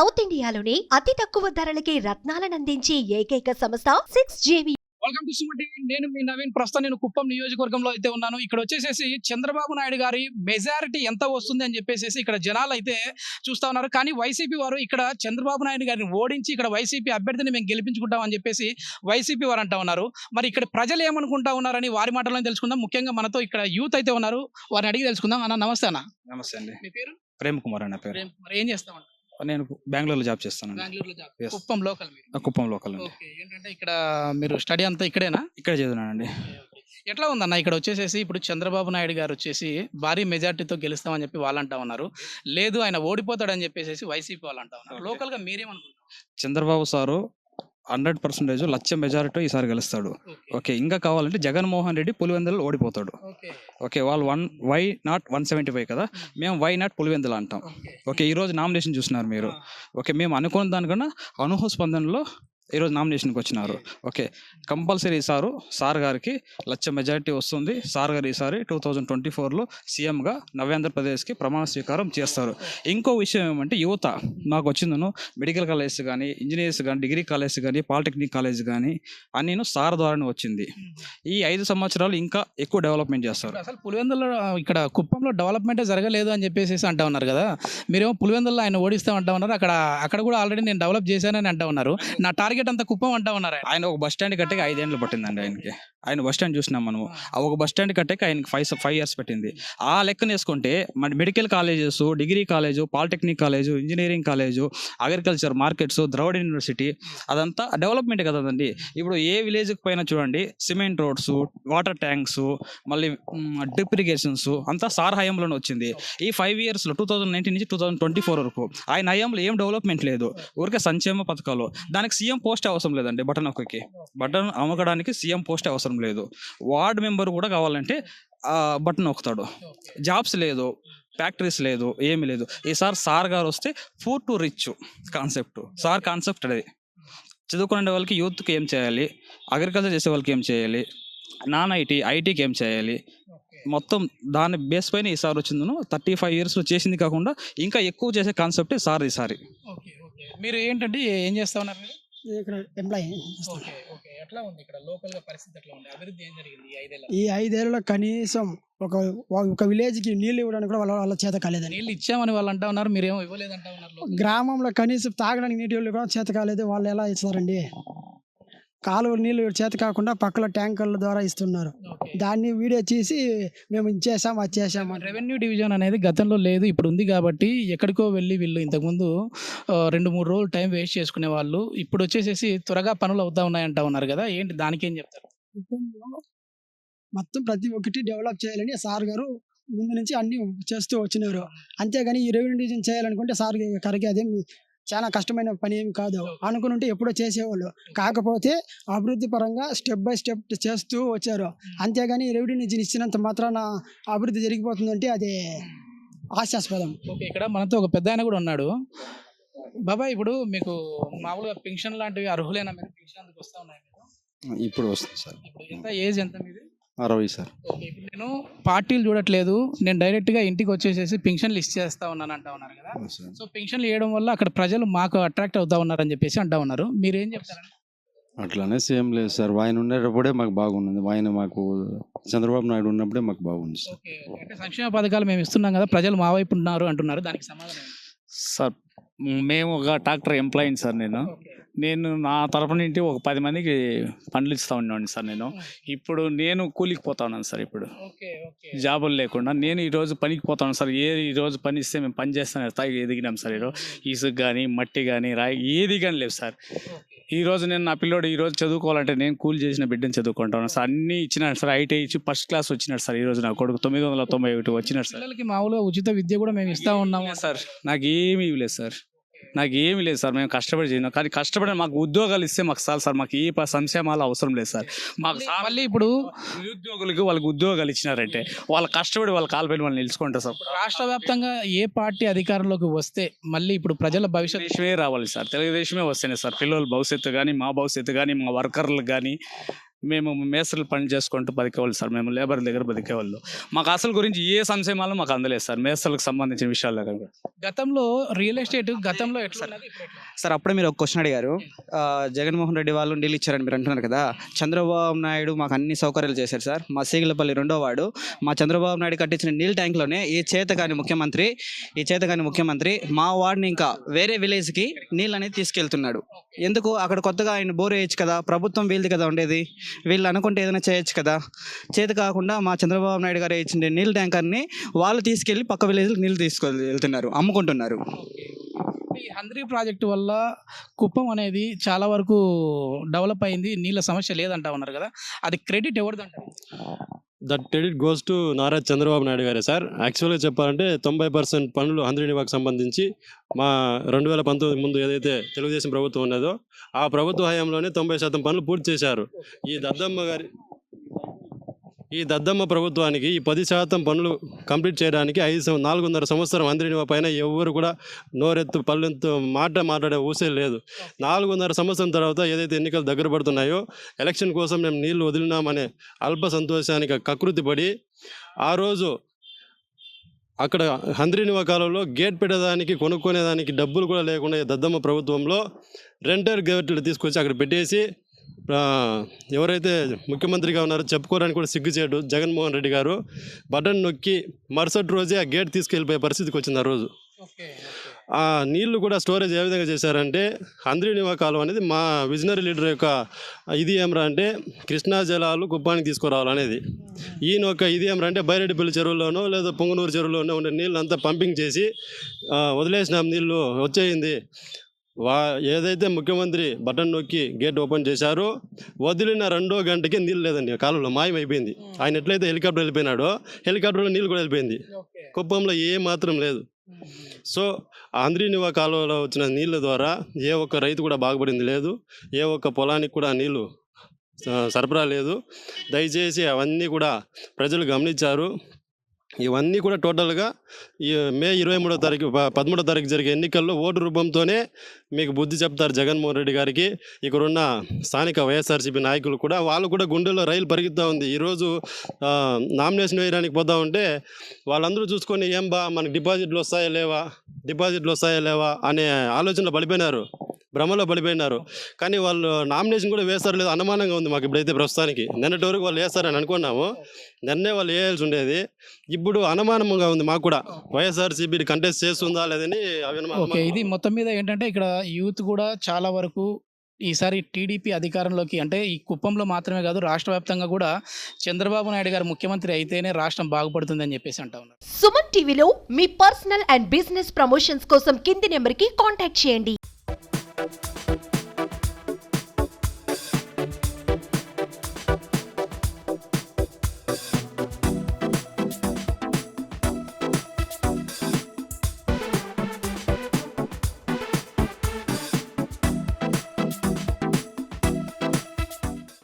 South ఇండియాలోని అతి తక్కువ ధరలకి రత్నాలనందించే ఏకైక సంస్థ six JV. Welcome to Suman TV నేను మీ నవీన్. ప్రస్తుతం నేను కుప్పం నియోజకవర్గంలో అయితే ఉన్నాను. ఇక్కడ వచ్చేసేసి చంద్రబాబు నాయుడు గారి మెజారిటీ ఎంత వస్తుంది అని చెప్పేసి ఇక్కడ జనాలు అయితే చూస్తా ఉన్నారు. కానీ వైసీపీ వారు ఇక్కడ చంద్రబాబు నాయుడు గారిని ఓడించి ఇక్కడ వైసీపీ అభ్యర్థిని మేము గెలిపించుకుంటాం అని చెప్పేసి వైసీపీ వారు అంటా ఉన్నారు. మరి ఇక్కడ ప్రజలు ఏమనుకుంటా ఉన్నారని వారి మాటలను తెలుసుకుందాం. ముఖ్యంగా మనతో ఇక్కడ యూత్ అయితే ఉన్నారు. వారిని అడిగి తెలుసుకుందాం. అన్న నమస్తే అన్న. నమస్తే అండి. మీ పేరు? ప్రేమ్ కుమార్ అన్న పేరు. ప్రేమ్ కుమార్. ఏం చేస్తామంట నేను బెంగళూరులో జాబ్ చేస్తానండి. బెంగళూరులో జాబ్. Yes. కుప్పం లోకల్ మీరు. కుప్పం లోకల్ అండి. ఓకే ఏంటంటే ఇక్కడ మీరు స్టడీ అంతా ఇక్కడేనా? ఇక్కడ చదివినానండి. ఎట్లా ఉందన్న ఇక్కడ వచ్చేసేసి ఇప్పుడు చంద్రబాబు నాయుడు గారు వచ్చేసి భారీ మెజార్టీతో గెలుస్తామని చెప్పి వాళ్ళు అంటా ఉన్నారు. లేదు ఆయన ఓడిపోతాడని చెప్పేసి వైసీపీ వాళ్ళు అంటా ఉన్నారు. Okay. లోకల్గా మీరేమనుకుంటున్నారు? Chandrababu sir hundred percentage lakh majority ఈసారి గెలుస్తాడు. ఓకే. ఇంకా కావాలంటే జగన్మోహన్ రెడ్డి పులివెందులు ఓడిపోతాడు. ఓకే. వాళ్ళు one why not one seventy five కదా? మేము. వై నాట్ పులివెందులు అంటాం. ఓకే. ఈ రోజు నామినేషన్ చూసినారు మీరు. ఓకే మేము అనుకున్న దానికన్నా అనూహ స్పందనలో ఈరోజు నామినేషన్కి వచ్చినారు. ఓకే. కంపల్సరీ ఈసారు సార్ గారికి లక్ష మెజారిటీ వస్తుంది. సార్ గారు ఈసారి టూ థౌజండ్ ట్వంటీ ఫోర్లో సీఎంగా నవ్యాంధ్రప్రదేశ్కి ప్రమాణ స్వీకారం చేస్తారు. ఇంకో విషయం ఏమంటే యువత నాకు వచ్చిందను మెడికల్ కాలేజ్ కానీ ఇంజనీర్స్ కానీ డిగ్రీ కాలేజ్ కానీ పాలిటెక్నిక్ కాలేజ్ కానీ అన్నీను సార్ ద్వారానే వచ్చింది. ఈ ఐదు సంవత్సరాలు ఇంకా ఎక్కువ డెవలప్మెంట్ చేస్తారు. అసలు పులివెందులో ఇక్కడ కుప్పంలో డెవలప్మెంటే జరగలేదు అని చెప్పేసి అంటా ఉన్నారు కదా. మీరేమో పులివెందుల్లో ఆయన ఓడిస్తామంటా ఉన్నారు. అక్కడ అక్కడ కూడా ఆల్రెడీ నేను డెవలప్ చేశానని అంటా ఉన్నారు. నా టార్గెట్ అంత కుప్పం అంటా ఉన్నారు ఆయన. ఒక బస్ స్టాండ్ కట్టేకి ఐదేళ్ళు పట్టిందండి ఆయనకి ఆయన బస్ స్టాండ్ చూసినాం మనము. ఆ. ఒక బస్ స్టాండ్ కట్టేకి ఆయనకి ఫైవ్ ఫైవ్ ఇయర్స్ పెట్టింది. ఆ లెక్కన వేసుకుంటే మన medical colleges degree college polytechnic college engineering college agriculture markets Dravida university అదంతా డెవలప్మెంట్ కదండి ఇప్పుడు ఏ విలేజ్కి పైన చూడండి సిమెంట్ రోడ్స్ వాటర్ ట్యాంక్స్ మళ్ళీ డ్రిప్ ఇరిగేషన్స్ అంతా సార్ హయాంలోనే వచ్చింది. ఈ ఫైవ్ ఇయర్స్లో టూ థౌజండ్ నైన్టీన్ నుంచి టూ థౌజండ్ ట్వంటీ ఫోర్ వరకు ఆయన హయాంలో ఏం డెవలప్మెంట్ లేదు. ఊరికే సంక్షేమ పథకాలు. దానికి సీఎం పోస్ట్ అవసరం లేదండి బటన్ ఒక్కకి బటన్ అమ్మకడానికి సీఎం పోస్ట్ అవసరం లేదు. వార్డ్ మెంబర్ కూడా కావాలంటే బటన్ నొక్కుతాడు. జాబ్స్ లేదు ఫ్యాక్టరీస్ లేదు ఏమీ లేదు. ఈసారి సార్ గారు వస్తే food to rich concept. Sir concept అది. చదువుకునే వాళ్ళకి యూత్కి ఏం చేయాలి? అగ్రికల్చర్ చేసే వాళ్ళకి ఏం చేయాలి? నాన్ ఐటీ ఐటీకి ఏం చేయాలి? మొత్తం దాని బేస్ పైన ఈసారి వచ్చిందను. థర్టీ ఫైవ్ ఇయర్స్లో చేసింది కాకుండా ఇంకా ఎక్కువ చేసే కాన్సెప్టే సార్ ఈసారి మీరు ఏంటంటే ఏం చేస్తా ఉన్నారు ఇక్కడ ఎంప్లాయీ. ఎట్లా ఉంది ఇక్కడ లోకల్గా పరిస్థితి ఎట్లా ఉంది? అభివృద్ధి ఏం జరిగింది ఈ ఐదేళ్ళ ఈ ఐదేళ్ళలో కనీసం ఒక ఒక విలేజ్కి నీళ్ళు ఇవ్వడానికి కూడా వాళ్ళ వాళ్ళ చేత కాలేదని నీళ్ళు ఇచ్చామని వాళ్ళు అంటా ఉన్నారు మీరేమో ఇవ్వలేదంటా ఉన్నారు. గ్రామంలో కనీసం తాగడానికి నీటి కూడా చేత కాలేదు. వాళ్ళు ఎలా ఇస్తారండి? కాలువ నీళ్ళు చేత కాకుండా పక్కల ట్యాంకర్ల ద్వారా ఇస్తున్నారు. దాన్ని వీడియో చేసి మేము ఇచ్చేసాం అది చేసాం రెవెన్యూ డివిజన్ అనేది గతంలో లేదు ఇప్పుడు ఉంది కాబట్టి ఎక్కడికో వెళ్ళి వీళ్ళు ఇంతకుముందు రెండు మూడు రోజులు టైం వేస్ట్ చేసుకునే వాళ్ళు. ఇప్పుడు వచ్చేసేసి త్వరగా పనులు అవుతా ఉన్నాయంటా ఉన్నారు కదా ఏంటి దానికి ఏం చెప్తారు? మొత్తం ప్రతి ఒక్కటి డెవలప్ చేయాలని సార్ గారు ముందు నుంచి అన్ని చేస్తూ వచ్చినారు. అంతేగాని ఈ రెవెన్యూ డివిజన్ చేయాలనుకుంటే సార్ గారికి అదేం చాలా కష్టమైన పని ఏమి కాదు. అనుకుని ఉంటే ఎప్పుడో చేసేవాళ్ళు. కాకపోతే అభివృద్ధి పరంగా స్టెప్ బై స్టెప్ చేస్తూ వచ్చారు. అంతేగాని రెవెన్యూ డివిజన్ ఇచ్చినంత మాత్రాన అభివృద్ధి జరిగిపోతుందంటే అది హాస్యాస్పదం. ఓకే ఇక్కడ మనతో ఒక పెద్ద ఆయన కూడా ఉన్నాడు. బాబాయ్ ఇప్పుడు మీకు మామూలుగా పెన్షన్ లాంటివి అర్హులేనా? మీరు పెన్షన్ అందుకు వస్తా ఉన్నాయి? ఇప్పుడు వస్తుంది సార్. ఇప్పుడు ఎంత ఏజ్ ఎంత మీది? అరవై సార్. నేను పార్టీలు చూడట్లేదు. నేను డైరెక్ట్గా ఇంటికి వచ్చేసేసి పెన్షన్లు ఇచ్చేస్తా ఉన్నాను అంటా ఉన్నారు కదా. సో పెన్షన్లు ఇవ్వడం వల్ల అక్కడ ప్రజలు మాకు అట్రాక్ట్ అవుతా ఉన్నారని చెప్పేసి అంటా ఉన్నారు. మీరు ఏం చెప్తారండి? అట్లానే సేమ్ లేదు సార్. ఆయన ఉండేటప్పుడే మాకు బాగున్నది ఆయన మాకు చంద్రబాబు నాయుడు ఉన్నప్పుడే మాకు బాగుంది సార్. సంక్షేమ పథకాలు మేము ఇస్తున్నాం కదా ప్రజలు మా వైపు ఉన్నారు అంటున్నారు. దానికి సమాధానం? సార్ మేము ఒక ట్రాక్టర్ ఎంప్లాయీని సార్ నేను. నేను నా తరపు నుండి ఒక పది మందికి పనులు ఇస్తూ ఉన్నాను సార్ నేను. ఇప్పుడు నేను కూలికి పోతా ఉన్నాను సార్ ఇప్పుడు. జాబులు లేకుండా నేను ఈరోజు పనికి పోతాను సార్. ఏ ఈరోజు పని ఇస్తే మేము పని చేస్తాను స్థాయికి ఎదిగినాం సార్ ఈరోజు. ఇసుక కానీ మట్టి కానీ రాయి ఏది కానీ లేవు సార్. ఈ రోజు నేను నా పిల్లోడు ఈ రోజు చదువుకోవాలంటే నేను కూలి చేసిన బిడ్డను చదువుకుంటాను సార్. అన్నీ ఇచ్చినాడు సార్. ఐటీ ఇచ్చి ఫస్ట్ క్లాస్ వచ్చినాడు సార్ ఈ రోజు నా కొడుకు. తొమ్మిది వందల తొంభై ఒకటి వచ్చినాడు సార్. పిల్లలకి మామూలుగా ఉచిత విద్య కూడా మేము ఇస్తా ఉన్నాము. సార్. నాకు ఏమీ ఇవ్వలేదు సార్. నాకు ఏమీ లేదు సార్ మేము కష్టపడి చేయను కానీ కష్టపడి మాకు ఉద్యోగాలు ఇస్తే మాకు చాలు సార్ మాకు ఏ సంక్షేమాలు అవసరం లేదు సార్. మాకు సార్ మళ్ళీ ఇప్పుడు నిరుద్యోగులకు వాళ్ళకి ఉద్యోగాలు ఇచ్చినారంటే వాళ్ళ కష్టపడి వాళ్ళ కాలుపైన వాళ్ళు నిలుచుకుంటారు సార్. రాష్ట్ర వ్యాప్తంగా ఏ పార్టీ అధికారంలోకి వస్తే మళ్ళీ ఇప్పుడు ప్రజల భవిష్యత్తు రావాలి సార్ తెలుగుదేశమే వస్తేనే సార్. పిల్లల భవిష్యత్తు కానీ మా భవిష్యత్తు కానీ మా వర్కర్లకు కానీ మేము మేస్త్రులు పని చేసుకుంటూ బతికేవాళ్ళు సార్. మేము లేబర్ దగ్గర బతికేవాళ్ళు. మాకు అసలు గురించి ఏ సంశయమాలు మాకు అందలేదు సార్. మేస్త్రులకు సంబంధించిన విషయాలు దగ్గర కూడా. గతంలో రియల్ ఎస్టేట్ గతంలో ఉంది? సార్ అప్పుడే మీరు ఒక క్వశ్చన్ అడిగారు. జగన్మోహన్ రెడ్డి వాళ్ళు నీళ్ళు ఇచ్చారని మీరు అంటున్నారు కదా. చంద్రబాబు నాయుడు మాకు అన్ని సౌకర్యాలు చేశారు సార్. మా సీగిలపల్లి రెండో వాడు మా చంద్రబాబు నాయుడు కట్టించిన నీళ్ళ ట్యాంక్లోనే ఈ చేతకాని ముఖ్యమంత్రి ఈ చేతకాని ముఖ్యమంత్రి మా వాడిని ఇంకా వేరే విలేజ్కి నీళ్ళు అనేది తీసుకెళ్తున్నాడు ఎందుకు? అక్కడ కొత్తగా ఆయన బోర్ వేయచ్చు కదా. ప్రభుత్వం వీళ్ళది కదా ఉండేది. వీళ్ళు అనుకుంటే ఏదైనా చేయొచ్చు కదా. చేతి కాకుండా మా చంద్రబాబు నాయుడు గారు ఇచ్చిన నీళ్ళ ట్యాంకర్ని వాళ్ళు తీసుకెళ్ళి పక్క విలేజ్కి నీళ్ళు తీసుకెళ్తున్నారు వెళ్తున్నారు అమ్ముకుంటున్నారు. ఈ హంద్రీ ప్రాజెక్టు వల్ల కుప్పం అనేది చాలా వరకు డెవలప్ అయింది నీళ్ళ సమస్య లేదంటా ఉన్నారు కదా. అది credit ఎవరిదంటారు? That credit goes to Nara Chandrababu Naidu గారే సార్. యాక్చువల్గా చెప్పాలంటే తొంభై పర్సెంట్ పనులు హంద్రీనివాకు సంబంధించి మా రెండు వేల పంతొమ్మిది ముందు ఏదైతే తెలుగుదేశం ప్రభుత్వం ఉన్నదో ఆ ప్రభుత్వ హయాంలోనే తొంభై శాతం పనులు పూర్తి చేశారు. ఈ దద్దమ్మ గారి ఈ దద్దమ్మ ప్రభుత్వానికి ఈ పది శాతం పనులు కంప్లీట్ చేయడానికి ఐదు నాలుగున్నర సంవత్సరం అందరిని పైన ఎవరు కూడా నోరెత్తు పల్లెత్తు మాట మాట్లాడే ఊసే లేదు. నాలుగున్నర సంవత్సరం తర్వాత ఏదైతే ఎన్నికలు దగ్గర పడుతున్నాయో ఎలక్షన్ కోసం మేము నీళ్ళు వదిలినామనే అల్ప సంతోషానికి కకృతి పడి ఆ రోజు అక్కడ హంద్రీనివా కాలంలో గేట్ పెట్టేదానికి కొనుక్కునేదానికి డబ్బులు కూడా లేకుండా ఈ దద్దమ్మ ప్రభుత్వంలో రెంటర్ గేట్లు తీసుకొచ్చి అక్కడ పెట్టేసి ఎవరైతే ముఖ్యమంత్రిగా ఉన్నారో చెప్పుకోవడానికి కూడా సిగ్గుచేటు జగన్మోహన్ రెడ్డి గారు బటన్ నొక్కి మరుసటి రోజే ఆ గేట్ తీసుకెళ్ళిపోయే పరిస్థితికి వచ్చింది ఆ రోజు. ఆ నీళ్ళు కూడా స్టోరేజ్ ఏ విధంగా చేశారంటే హంద్రీనివా కాలం అనేది మా విజనరీ లీడర్ యొక్క ఇది ఏమరా అంటే కృష్ణా జలాలు కుప్పానికి తీసుకురావాలనేది ఈయన ఒక ఇది ఏమరా అంటే బైరెడ్డిపల్లి చెరువులోనో లేదా పొంగనూరు చెరువులోనో ఉండే నీళ్ళు అంతా పంపింగ్ చేసి వదిలేసినాం నీళ్ళు వచ్చేయింది. వా ఏదైతే ముఖ్యమంత్రి బటన్ నొక్కి గేట్ ఓపెన్ చేశారో వదిలిన రెండో గంటకి నీళ్ళు లేదండి కాలంలో మాయమైపోయింది. ఆయన ఎట్లయితే హెలికాప్టర్ వెళ్ళిపోయినాడో హెలికాప్టర్లో నీళ్ళు కూడా వెళ్ళిపోయింది. కుప్పంలో ఏ మాత్రం లేదు. సో ఆంధ్రీనివా కాలువలో వచ్చిన నీళ్ళ ద్వారా ఏ ఒక్క రైతు కూడా బాగుపడింది లేదు. ఏ ఒక్క పొలానికి కూడా నీళ్ళు సరఫరా లేదు. దయచేసి అవన్నీ కూడా ప్రజలు గమనించారు. ఇవన్నీ కూడా టోటల్గా ఈ మే ఇరవై మూడో తారీఖు పదమూడో తారీఖు జరిగే ఎన్నికల్లో ఓటు రూపంతోనే మీకు బుద్ధి చెప్తారు జగన్మోహన్ రెడ్డి గారికి. ఇక్కడున్న స్థానిక వైఎస్ఆర్సీపీ నాయకులు కూడా వాళ్ళు కూడా గుండెల్లో రైలు పరిగెత్తా ఉంది. ఈరోజు నామినేషన్ వేయడానికి పోతా ఉంటే వాళ్ళందరూ చూసుకొని ఏం బా మనకి డిపాజిట్లు వస్తాయా లేవా? డిపాజిట్లు వస్తాయా లేవా? అనే ఆలోచనలో పడిపోయినారు. భ్రమలో పడిపోయినారు. కానీ వాళ్ళు నామినేషన్ కూడా వేస్తారు లేదు అనుమానంగా ఉంది మాకు ఇప్పుడైతే ప్రస్తుతానికి. నిన్నటి వరకు వాళ్ళు వేస్తారని అనుకున్నాము. నిన్నే వాళ్ళు వేయాల్సి ఉండేది. ఇప్పుడు అనుమానంగా ఉంది మాకు కూడా. వైఎస్ఆర్సీపీ కంటెస్ట్ చేస్తుందా లేదని ఓకే ఇది మొత్తం మీద ఏంటంటే ఇక్కడ యూత్ కూడా చాలా వరకు ఈసారి టీడీపీ అధికారంలోకి అంటే ఈ కుప్పంలో మాత్రమే కాదు రాష్ట్ర వ్యాప్తంగా కూడా చంద్రబాబు నాయుడు గారు ముఖ్యమంత్రి అయితేనే రాష్ట్రం బాగుపడుతుందని చెప్పేసి అంటా ఉన్నారు. సుమన్ టీవీలో మీ పర్సనల్ అండ్ బిజినెస్ ప్రమోషన్స్ కోసం కింది నెంబర్కి కాంటాక్ట్ చేయండి. Thank you.